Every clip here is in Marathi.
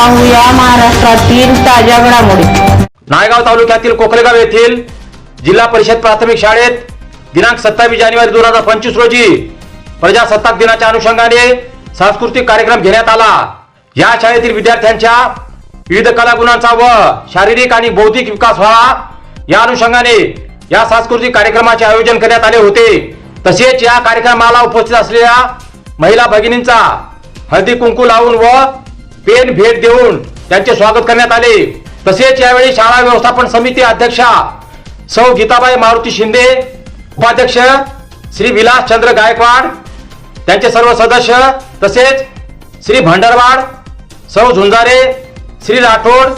पाहूया महाराष्ट्रातील ताज्या घडामोडी. नायगाव तालुक्यातील कोकलेगाव येथील जिल्हा परिषद प्राथमिक शाळेत दिनांक सत्तावीस जानेवारी दोन हजार पंचवीस रोजी प्रजासत्ताक दिनाच्या अनुषंगाने सांस्कृतिक कार्यक्रम घेण्यात आला. या शाळेतील विद्यार्थ्यांच्या विविध कलागुणांचा व शारीरिक आणि बौद्धिक विकास व्हावा या अनुषंगाने या सांस्कृतिक कार्यक्रमाचे आयोजन करण्यात आले होते. तसेच या कार्यक्रमाला उपस्थित असलेल्या महिला भगिनींचा हळदी कुंकू लावून व पेन भेट देऊन त्यांचे स्वागत करण्यात आले. तसेच यावेळी शाळा व्यवस्थापन समिती अध्यक्षा सौ गीताबाई मारुती शिंदे उपाध्यक्ष श्री विलास चंद्र गायकवाड त्यांचे सर्व सदस्य तसेच श्री भंडारवाड सौ झुंजारे श्री राठोड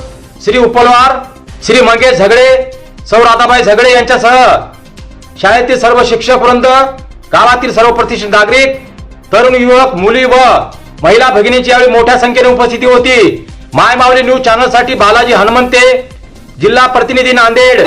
श्री उपलवार श्री मंगेश झगडे सौ राधाबाई झगडे यांच्यासह शाळेतील सर्व शिक्षक वृंद गावातील सर्व प्रतिष्ठित नागरिक तरुण युवक मुली व महिला भगिनीची यावेळी मोठ्या संख्येने उपस्थिती होती. माय मावली न्यूज चॅनलसाठी बालाजी हनुमंते जिल्हा प्रतिनिधी नांदेड.